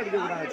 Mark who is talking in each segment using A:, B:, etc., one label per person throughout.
A: அடிக்க கூடாது.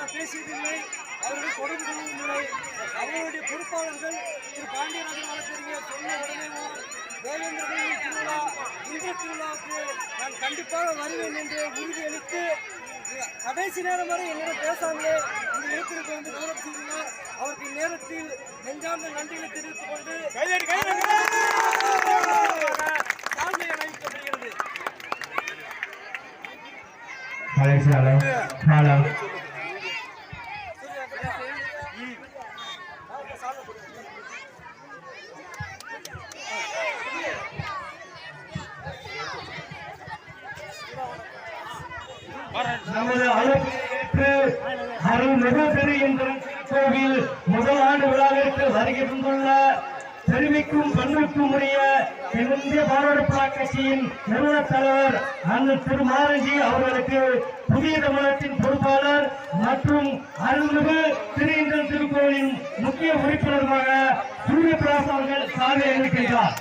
A: அவர்கள் நான் பேசியதில்லை. அவர்கள் தொடர்பு கொள்ளவில்லை அவர்களுடைய பொறுப்பாளர்கள் திரு பாண்டியராஜன் வழக்கறிஞர் சொன்ன உடனே தேவேந்திரனின் திருவிழா இந்திய திருவிழாவுக்கு நான் கண்டிப்பாக வருவேன் என்று உறுதியளித்து கடைசி நேரம் வரை என்னிடம் பேசாமலே இந்த இடத்திற்கு வந்து கௌரவம் செய்துள்ளார். அவருக்கு இந்நேரத்தில் நெஞ்சார்ந்த நன்றிகளை தெரிவித்துக் கொண்டு தாழ்மை அழைக்கப்படுகிறது
B: நமது அழைப்பு அருள்மிகு திருயந்திரன் கோவில் முதல் ஆண்டு விழாவிற்கு வருகை தந்துள்ள பெருமைக்கும் பண்புக்கும் உரிய இந்திய பாரத கட்சியின் நிறுவன தலைவர் அண்ணு திருமாரஞ்சி அவர்களுக்கு புதிய தமிழகத்தின் பொறுப்பாளர் மற்றும் அருள்மிகு திருயந்திரன் திருக்கோவிலின் முக்கிய உறுப்பினருமாக சூரிய பிரகாஷ் அவர்கள் சார்பை அளிக்கின்றார்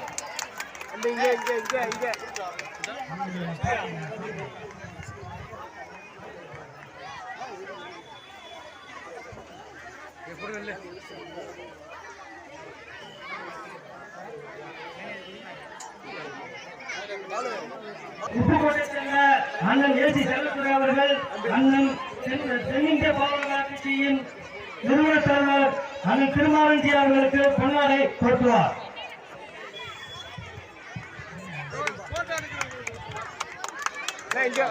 B: அண்ணன் ஏசி செல்லத்துறை அவர்கள் அண்ணன் தென்- தென்னிந்திய பாவலா கட்சியின் நிறுவன தலைவர் அண்ணன் திருமாவஞ்சி அவர்களுக்கு பொன்னாடை போட்டுவார்
A: இங்க.